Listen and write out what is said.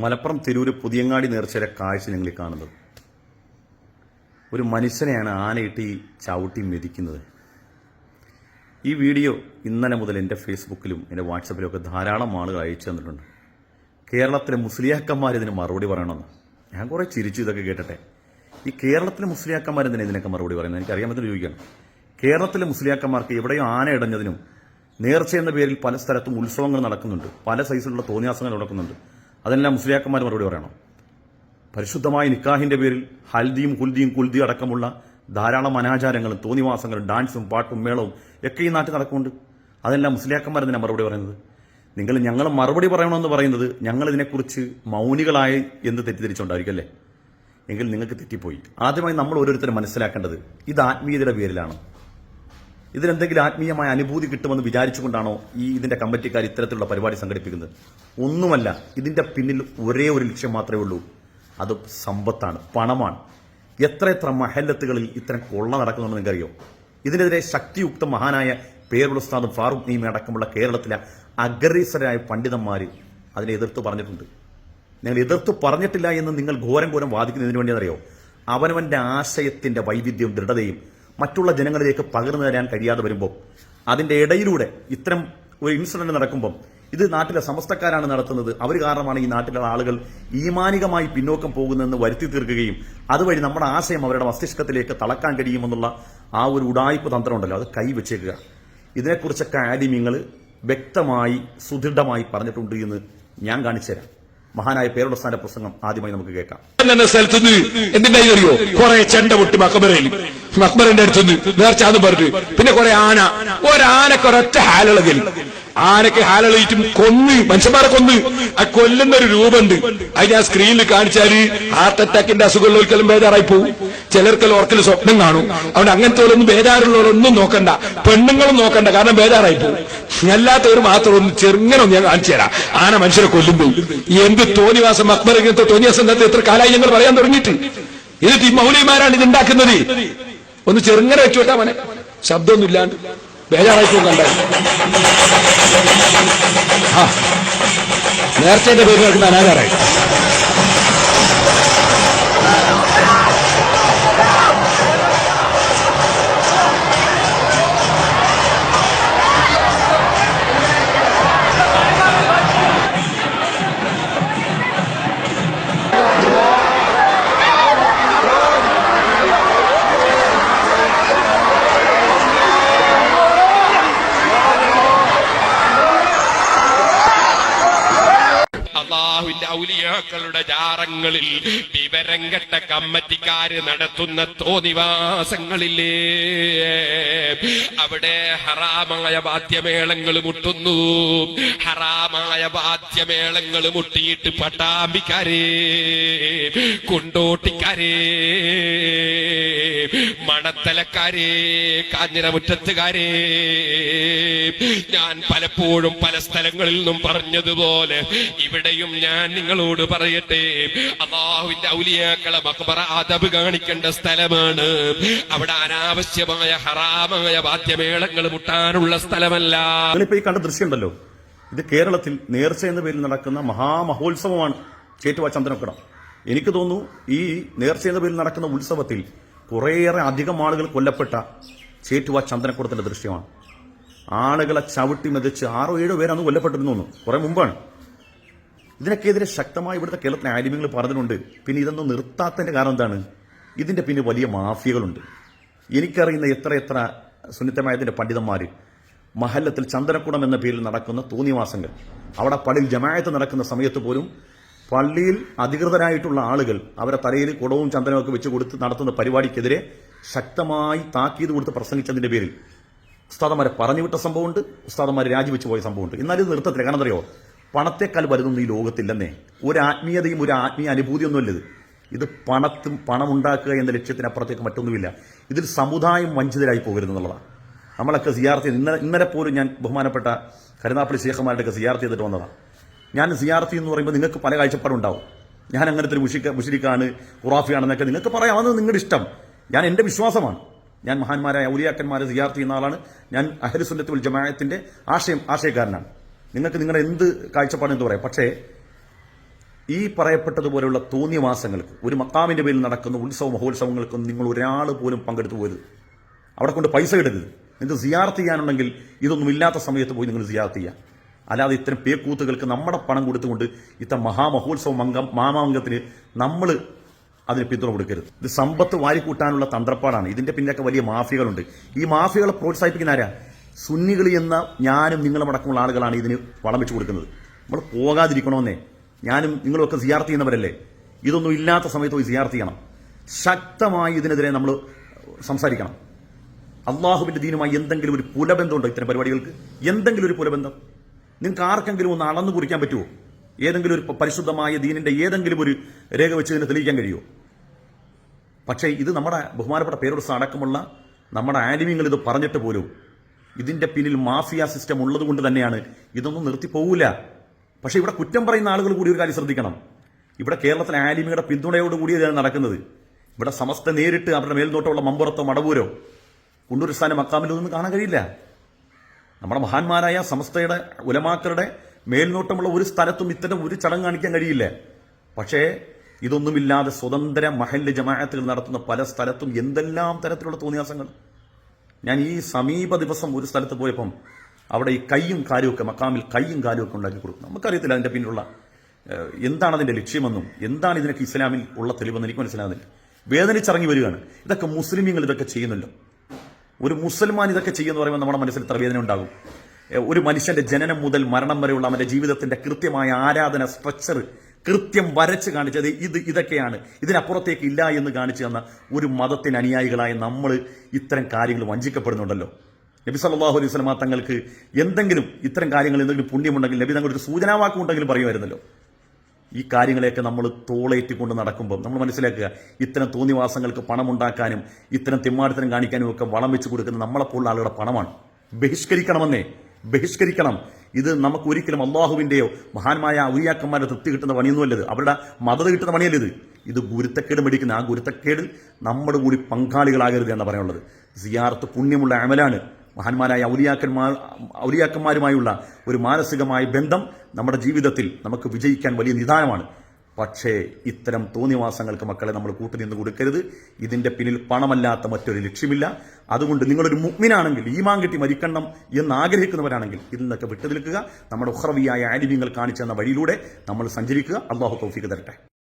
മലപ്പുറം തിരൂര് പുതിയങ്ങാടി നേർച്ചയിലെ കാഴ്ച നിങ്ങൾ കാണുന്നത്. ഒരു മനുഷ്യനെയാണ് ആനയിട്ട് ഈ ചവിട്ടി മെതിക്കുന്നത്. ഈ വീഡിയോ ഇന്നലെ മുതൽ എന്റെ ഫേസ്ബുക്കിലും എന്റെ വാട്സപ്പിലും ഒക്കെ ധാരാളം ആളുകൾ അയച്ചു തന്നിട്ടുണ്ട്. കേരളത്തിലെ മുസ്ലിയാക്കന്മാർ ഇതിന് മറുപടി പറയണമെന്ന്. ഞാൻ കുറേ ചിരിച്ചു ഇതൊക്കെ കേട്ടട്ടെ. ഈ കേരളത്തിലെ മുസ്ലിയാക്കന്മാർ എന്തിനാ ഇതിനൊക്കെ മറുപടി പറയുന്നത്? എനിക്ക് അറിയാൻ പറ്റുന്ന ചോദിക്കുകയാണ്. കേരളത്തിലെ മുസ്ലിയാക്കന്മാർക്ക് എവിടെയും ആന ഇടഞ്ഞതിനും നേർച്ച എന്ന പേരിൽ പല സ്ഥലത്തും ഉത്സവങ്ങൾ നടക്കുന്നുണ്ട്. പല സൈസിലുള്ള തോന്നിയാസങ്ങൾ നടക്കുന്നുണ്ട്. അതെല്ലാം മുസ്ലിയാക്കന്മാർ മറുപടി പറയണം. പരിശുദ്ധമായ നിക്കാഹിന്റെ പേരിൽ ഹൽദിയും കുൽദിയും കുൽദിയും അടക്കമുള്ള ധാരാളം അനാചാരങ്ങളും തോന്നിവാസങ്ങളും ഡാൻസും പാട്ടും മേളവും ഒക്കെ ഈ നാട്ടിൽ നടക്കുന്നുണ്ട്. അതെല്ലാം മുസ്ലിയാക്കന്മാർ ഇതിനെ മറുപടി പറയുന്നത്. നിങ്ങൾ ഞങ്ങൾ മറുപടി പറയണമെന്ന് പറയുന്നത് ഞങ്ങൾ ഇതിനെക്കുറിച്ച് മൗനികളായി എന്ന് തെറ്റിദ്ധരിച്ചുകൊണ്ടായിരിക്കും അല്ലേ? എങ്കിൽ നിങ്ങൾക്ക് തെറ്റിപ്പോയി. ആദ്യമായി നമ്മൾ ഓരോരുത്തരും മനസ്സിലാക്കേണ്ടത് ഇത് ആത്മീയതയുടെ പേരിലാണ്. ഇതിനെന്തെങ്കിലും ആത്മീയമായ അനുഭൂതി കിട്ടുമെന്ന് വിചാരിച്ചുകൊണ്ടാണോ ഈ ഇതിന്റെ കമ്മിറ്റിക്കാർ ഇത്തരത്തിലുള്ള പരിപാടി സംഘടിപ്പിക്കുന്നത്? ഒന്നുമല്ല ഇതിന്റെ പിന്നിൽ ഒരേ ഒരു ലക്ഷ്യം മാത്രമേ ഉള്ളൂ. അത് സമ്പത്താണ് പണമാണ്. എത്ര എത്ര മഹല്ലത്തുകളിൽ ഇത്തരം കൊള്ള നടക്കുന്നുണ്ടെന്ന് നിങ്ങൾക്കറിയോ? ഇതിനെതിരെ ശക്തിയുക്ത മഹാനായ പേരുള്ള ഉസ്താദ് ഫാറൂഖ് നീമ അടക്കമുള്ള കേരളത്തിലെ അഗ്രസരായ പണ്ഡിതന്മാർ അതിനെ എതിർത്ത് പറഞ്ഞിട്ടുണ്ട്. നിങ്ങൾ എതിർത്ത് പറഞ്ഞിട്ടില്ല എന്ന് നിങ്ങൾ ഘോരം ഘോരം വാദിക്കുന്നതിന് വേണ്ടി അറിയോ അവനവന്റെ ആശയത്തിന്റെ വൈവിധ്യവും ദൃഢതയും മറ്റുള്ള ജനങ്ങളിലേക്ക് പകർന്നു തരാൻ കഴിയാതെ വരുമ്പോൾ അതിന്റെ ഇടയിലൂടെ ഇത്തരം ഒരു ഇൻസിഡന്റ് നടക്കുമ്പോൾ ഇത് നാട്ടിലെ സമസ്തക്കാരാണ് നടത്തുന്നത്. അവർ കാരണമാണ് ഈ നാട്ടിലെ ആളുകൾ ഈമാനികമായി പിന്നോക്കം പോകുന്നതെന്ന് വരുത്തി തീർക്കുകയും അതുവഴി നമ്മുടെ ആശയം അവരുടെ മസ്തിഷ്കത്തിലേക്ക് തളക്കാൻ കഴിയുമെന്നുള്ള ആ ഒരു ഉടായ്പ തന്ത്രം ഉണ്ടല്ലോ അത് കൈവച്ചേക്കുക ഇതിനെക്കുറിച്ചൊക്കെ ആലിമ്യങ്ങൾ വ്യക്തമായി സുദൃഢമായി പറഞ്ഞിട്ടുണ്ട് എന്ന് ഞാൻ കാണിച്ചു തരാം മഹാനായ പേരുടസ്ഥാന്റെ പ്രസംഗം ആദ്യമായി നമുക്ക് കേൾക്കാം. സ്ഥലത്തുനിന്ന് എന്തിന്റെ അറിയോ കുറെ ചെണ്ട പൊട്ടി മക്കബറയിൽ മക്ബറിന്റെ അടുത്തുനിന്ന് അത് പറഞ്ഞു പിന്നെ കുറെ ആന. ഒരാനക്കൊരൊറ്റ ഹാലിളകൽ. ആനക്ക് ഹാലളിയിട്ടും കൊന്ന് മനുഷ്യന്മാരെ കൊന്ന് ആ കൊല്ലുന്ന ഒരു രൂപമുണ്ട്. അത് ഞാൻ സ്ക്രീനിൽ കാണിച്ചാൽ ഹാർട്ട് അറ്റാക്കിന്റെ അസുഖമുള്ളവർക്കെല്ലാം ബേജാറായി പോകും ചിലർക്കെല്ലാം ഓർക്കൽ സ്വപ്നം കാണും. അതുകൊണ്ട് അങ്ങനത്തെ ഒന്നും ബേജാറുള്ളവരൊന്നും നോക്കണ്ട. പെണ്ണുങ്ങളും നോക്കണ്ട. കാരണം ബേജാറായി പോകും അല്ലാത്തവർ മാത്രം ഒന്ന് ചെറുങ്ങനെ ഒന്ന് ഞാൻ കാണിച്ചു തരാം. ആന മനുഷ്യരെ കൊല്ലുമ്പോൾ എന്ത് തോന്നിവാസം അക്ബർ ഇങ്ങനത്തെ തോന്നിവാസം എത്ര കാലായി ഞങ്ങൾ പറയാൻ തുടങ്ങിയിട്ട്? ഈ മൗലിമാരാണ് ഇത് ഉണ്ടാക്കുന്നത്? ഒന്ന് ചെറുങ്ങനെ വെച്ചോട്ടാ മോനെ ശബ്ദമൊന്നും ഇല്ലാണ്ട്. ബേജാറായി പോകും കണ്ട നേർച്ചയുടെ പേര് നടക്കുന്ന അനാചാരായി. അള്ളാഹുവിന്റെ ഔലിയാക്കളുടെ ജാറങ്ങളിൽ വിവരം കെട്ട കമ്മറ്റിക്കാര് നടത്തുന്ന തോന്നിവാസങ്ങളില്ലേ? അവിടെ ഹറാമായ വാദ്യമേളങ്ങൾ മുട്ടുന്നു. ഹറാമായ വാദ്യമേളങ്ങൾ മുട്ടിയിട്ട് പട്ടാമ്പിക്കാരേ കൊണ്ടോട്ടിക്കാരേ മണത്തലക്കാരേ കാഞ്ഞിരമുറ്റത്തുകാരേ. ഞാൻ പലപ്പോഴും പല സ്ഥലങ്ങളിൽ നിന്നും പറഞ്ഞതുപോലെ ഇവിടെയും ഞാൻ നിങ്ങളോട് പറയട്ടെ. അള്ളാഹുവിന്റെ ഔലിയാക്കളെ മക്ബറ അതബ് കാണിക്കേണ്ട സ്ഥലമാണ്. അവിടെ അനാവശ്യമായ ഹറാമായ വാദ്യമേളങ്ങൾ മുട്ടാനുള്ള സ്ഥലമല്ല. ഇപ്പൊ ഈ കണ്ട ദൃശ്യമുണ്ടല്ലോ ഇത് കേരളത്തിൽ നേർച്ച എന്ന പേരിൽ നടക്കുന്ന മഹാമഹോത്സവമാണ്. ചേറ്റുവ ചന്ദനക്കുടം. എനിക്ക് തോന്നുന്നു ഈ നേർച്ച എന്ന പേരിൽ നടക്കുന്ന ഉത്സവത്തിൽ കുറേയേറെ അധികം ആളുകൾ കൊല്ലപ്പെട്ട ചേറ്റുവ ചന്ദനക്കൂടത്തിന്റെ ദൃശ്യമാണ്. ആളുകളെ ചവിട്ടി മെതിച്ച് ആറോ ഏഴോ പേരാണ് കൊല്ലപ്പെട്ടിരുന്നു കുറേ മുമ്പാണ്. ഇതിനൊക്കെതിരെ ശക്തമായി ഇവിടുത്തെ കേരളത്തിലെ ആലിമ്യങ്ങൾ പറഞ്ഞിട്ടുണ്ട്. പിന്നെ ഇതൊന്നും നിർത്താത്തതിന്റെ കാരണം എന്താണ്? ഇതിന്റെ പിന്നെ വലിയ മാഫിയകളുണ്ട്. എനിക്കറിയുന്ന എത്ര എത്ര സുന്നിത്തമായതിന്റെ പണ്ഡിതന്മാർ മഹല്ലത്തിൽ ചന്ദനക്കുടം എന്ന പേരിൽ നടക്കുന്ന തോന്നിവാസങ്ങൾ. അവിടെ പള്ളിയിൽ ജമായത്ത് നടക്കുന്ന സമയത്ത് പോലും പള്ളിയിൽ അധികൃതരായിട്ടുള്ള ആളുകൾ അവരെ തലയിൽ കുടവും ചന്ദനവും ഒക്കെ വെച്ച് കൊടുത്ത് നടത്തുന്ന പരിപാടിക്കെതിരെ ശക്തമായി താക്കീത് കൊടുത്ത് പ്രസംഗിച്ചതിന്റെ പേരിൽ ഉസ്താദന്മാരെ പറഞ്ഞുവിട്ട സംഭവമുണ്ട് ഉസ്താദന്മാർ രാജിവെച്ച് പോയ സംഭവമുണ്ട്. എന്നാൽ ഇത് നിർത്തത്തില്ല. കാരണം അറിയോ പണത്തെക്കാൾ വലുതൊന്നും ഈ ലോകത്തില്ലെന്നേ. ഒരു ആത്മീയതയും ഒരു ആത്മീയ അനുഭൂതിയൊന്നുമല്ല ഇത്. പണത്തും പണമുണ്ടാക്കുക എന്ന ലക്ഷ്യത്തിനപ്പുറത്തേക്ക് മറ്റൊന്നുമില്ല. ഇതിൽ സമുദായം വഞ്ചിതരായി പോകരുത് എന്നുള്ളതാണ്. നമ്മളൊക്കെ സിയാർത്തി ഇന്നലെ ഇന്നലെ പോലും ഞാൻ ബഹുമാനപ്പെട്ട കരുനാപ്പള്ളി ശേഖന്മാരുടെയൊക്കെ സിയാർത്തി ചെയ്തിട്ട് വന്നതാണ്. ഞാൻ സിയാർത്തി എന്ന് പറയുമ്പോൾ നിങ്ങൾക്ക് പല കാഴ്ചപ്പാടുണ്ടാവും. ഞാൻ അങ്ങനത്തെ ഒരു മുഷിക്ക മുഷിരിക്കാണ് ഖുറാഫിയാണെന്നൊക്കെ നിങ്ങൾക്ക് പറയാം. അത് നിങ്ങളുടെ ഇഷ്ടം. ഞാൻ എന്റെ വിശ്വാസമാണ്. ഞാൻ മഹാന്മാരായ ഔലിയാക്കന്മാരെ സിയാർത്തി ചെയ്യുന്ന ആളാണ്. ഞാൻ അഹരിസുന്നത്ത് ഉൽ ജമാഅത്തിന്റെ ആശയം ആശയക്കാരനാണ്. നിങ്ങൾക്ക് നിങ്ങളുടെ എന്ത് കാഴ്ചപ്പാടെന്ന് പറയാം. പക്ഷേ ഈ പറയപ്പെട്ടതുപോലെയുള്ള തോന്നിയവാസങ്ങൾക്ക് ഒരു മക്കാമിന്റെ പേരിൽ നടക്കുന്ന ഉത്സവ മഹോത്സവങ്ങൾക്കൊന്നും നിങ്ങൾ ഒരാൾ പോലും പങ്കെടുത്തു പോരുത്. അവിടെ കൊണ്ട് പൈസ ഇടരുത്. നിങ്ങൾക്ക് സിയാർത്ത് ചെയ്യാനുണ്ടെങ്കിൽ ഇതൊന്നും ഇല്ലാത്ത സമയത്ത് പോയി നിങ്ങൾ സിയാർത്ത് ചെയ്യാം അല്ലാതെ ഇത്തരം പേക്കൂത്തുകൾക്ക് നമ്മുടെ പണം കൊടുത്തുകൊണ്ട് ഇത്തരം മഹാമഹോത്സവം അംഗം മാമാങ്കത്തിന് നമ്മൾ അതിന് പിന്തുണ കൊടുക്കരുത്. ഇത് സമ്പത്ത് വാരിക്കൂട്ടാനുള്ള തന്ത്രപ്പാടാണ്. ഇതിന്റെ പിന്നിലൊക്കെ വലിയ മാഫിയകളുണ്ട്. ഈ മാഫിയകളെ പ്രോത്സാഹിപ്പിക്കുന്ന ആരാ? സുന്നികൾ എന്ന ഞാനും നിങ്ങളും അടക്കമുള്ള ആളുകളാണ് ഇതിന് വളം വെച്ച് കൊടുക്കുന്നത്. നമ്മൾ പോകാതിരിക്കണമെന്നേ. ഞാനും നിങ്ങളുമൊക്കെ സിയാർത്ത് ചെയ്യുന്നവരല്ലേ? ഇതൊന്നും ഇല്ലാത്ത സമയത്ത് പോയി സിയാർത്ത് ചെയ്യണം. ശക്തമായി ഇതിനെതിരെ നമ്മൾ സംസാരിക്കണം. അള്ളാഹുവിന്റെ ദീനുമായി എന്തെങ്കിലും ഒരു പുലബന്ധമുണ്ടോ ഇത്തരം പരിപാടികൾക്ക്? എന്തെങ്കിലും ഒരു പുലബന്ധം? നിങ്ങൾക്ക് ആർക്കെങ്കിലും ഒന്ന് അളന്നു കുറിക്കാൻ പറ്റുമോ ഏതെങ്കിലും ഒരു പരിശുദ്ധമായ ദീനിന്റെ ഏതെങ്കിലും ഒരു രേഖ വെച്ച് ഇതിനെ തെളിയിക്കാൻ കഴിയുമോ പക്ഷേ ഇത് നമ്മുടെ ബഹുമാനപ്പെട്ട പേരോട് അടക്കമുള്ള നമ്മുടെ ആലിമ്യങ്ങൾ ഇത് പറഞ്ഞിട്ട് പോലും ഇതിന്റെ പിന്നിൽ മാഫിയ സിസ്റ്റം ഉള്ളത് കൊണ്ട് തന്നെയാണ് ഇതൊന്നും നിർത്തി പോവില്ല പക്ഷേ ഇവിടെ കുറ്റം പറയുന്ന ആളുകൾ കൂടി ഒരു കാര്യം ശ്രദ്ധിക്കണം. ഇവിടെ കേരളത്തിലെ ആലിമിയുടെ പിന്തുണയോടുകൂടി ഇതാണ് നടക്കുന്നത്. ഇവിടെ സമസ്ത നേരിട്ട് അവരുടെ മേൽനോട്ടമുള്ള മമ്പുറത്തോ മടവൂരോ കുണ്ടൂർ സ്ഥാനം മക്കാമിലോ ഒന്നും കാണാൻ കഴിയില്ല. നമ്മുടെ മഹാന്മാരായ സമസ്തയുടെ ഉലമാക്കളുടെ മേൽനോട്ടമുള്ള ഒരു സ്ഥലത്തും ഇത്തരം ഒരു ചടങ്ങ് കാണിക്കാൻ കഴിയില്ല. പക്ഷേ ഇതൊന്നുമില്ലാതെ സ്വതന്ത്ര മഹല്ല് ജമാഅത്തുകൾ നടത്തുന്ന പല സ്ഥലത്തും എന്തെല്ലാം തരത്തിലുള്ള തോന്നിയാസങ്ങൾ. ഞാൻ ഈ സമീപ ദിവസം ഒരു സ്ഥലത്ത് പോയപ്പം അവിടെ ഈ കൈയും കാര്യമൊക്കെ മക്കാമിൽ കൈയും കാലും ഒക്കെ ഉണ്ടാക്കി കൊടുക്കും. നമുക്കറിയത്തില്ല അതിന്റെ പിന്നിലുള്ള എന്താണ് അതിന്റെ ലക്ഷ്യമെന്നും എന്താണ് ഇതിനൊക്കെ ഇസ്ലാമിൽ ഉള്ള തെളിവെന്ന് എനിക്ക് മനസ്സിലാകുന്നില്ല. വേദനിച്ചിറങ്ങി വരികയാണ്. ഇതൊക്കെ മുസ്ലിമീങ്ങൾ ഇതൊക്കെ ചെയ്യുന്നല്ലോ ഒരു മുസൽമാൻ ഇതൊക്കെ ചെയ്യുമെന്ന് പറയുമ്പോൾ നമ്മുടെ മനസ്സിൽ തർവേദന വേദന ഉണ്ടാകും ഒരു മനുഷ്യന്റെ ജനനം മുതൽ മരണം വരെയുള്ള അവന്റെ ജീവിതത്തിന്റെ കൃത്യമായ ആരാധന സ്ട്രക്ചർ കൃത്യം വരച്ച് കാണിച്ചത് ഇത് ഇതൊക്കെയാണ്. ഇതിനപ്പുറത്തേക്ക് ഇല്ല എന്ന് കാണിച്ചു തന്ന ഒരു മതത്തിന് അനുയായികളായ നമ്മൾ ഇത്തരം കാര്യങ്ങൾ വഞ്ചിക്കപ്പെടുന്നുണ്ടല്ലോ. നബി സല്ലാഹു അലൈഹി വസല്ലമ തങ്ങൾക്ക് എന്തെങ്കിലും ഇത്തരം കാര്യങ്ങൾ എന്തെങ്കിലും പുണ്യമുണ്ടെങ്കിൽ നബി തങ്ങൾക്ക് ഒരു സൂചനാവാക്കും ഉണ്ടെങ്കിലും പറയുമായിരുന്നല്ലോ. ഈ കാര്യങ്ങളെയൊക്കെ നമ്മൾ തോളേറ്റിക്കൊണ്ട് നടക്കുമ്പോൾ നമ്മൾ മനസ്സിലാക്കുക ഇത്തരം തോന്നിവാസങ്ങൾക്ക് പണമുണ്ടാക്കാനും ഇത്തരം തിമ്മാടിത്തരം കാണിക്കാനും ഒക്കെ വളം വെച്ച് കൊടുക്കുന്ന നമ്മളെപ്പോലുള്ള ആളുകളുടെ പണമാണ്. ബഹിഷ്കരിക്കണമെന്നേ ബഹിഷ്കരിക്കണം. ഇത് നമുക്ക് ഒരിക്കലും അള്ളാഹുവിന്റെയോ മഹാന്മായ ഔലിയാക്കന്മാരുടെ തൃപ്തി കിട്ടുന്ന പണിയൊന്നുമല്ലത് അവരുടെ മതത കിട്ടുന്ന പണിയല്ലത് ഇത്. ഗുരുത്തക്കേട് മേടിക്കുന്ന ആ ഗുരുത്തക്കേട് നമ്മുടെ കൂടി പങ്കാളികളാകരുത് എന്ന് പറയാനുള്ളത്. സിയാർത്ത് പുണ്യമുള്ള അമലാണ് മഹാന്മാരായ ഔലിയാക്കന്മാർ ഔലിയാക്കന്മാരുമായുള്ള ഒരു മാനസികമായ ബന്ധം നമ്മുടെ ജീവിതത്തിൽ നമുക്ക് വിജയിക്കാൻ വലിയ നിദാനമാണ് പക്ഷേ ഇത്തരം തോന്നിവാസങ്ങൾക്ക് മക്കളെ നമ്മൾ കൂട്ടുനിന്ന് കൊടുക്കരുത്. ഇതിന്റെ പിന്നിൽ പണമല്ലാത്ത മറ്റൊരു ലക്ഷ്യമില്ല. അതുകൊണ്ട് നിങ്ങളൊരു മുഗ്മിനാണെങ്കിൽ ഈമാൻ കിട്ടി മരിക്കണം എന്ന് ആഗ്രഹിക്കുന്നവരാണെങ്കിൽ ഇതിൽ നിന്നൊക്കെ വിട്ടു നിൽക്കുക നമ്മുടെ ഉഹ്റവിയായ ആലിമ്യങ്ങൾ കാണിച്ചെന്ന വഴിയിലൂടെ നമ്മൾ സഞ്ചരിക്കുക. അള്ളാഹു തൗഫിക്ക് തരട്ടെ.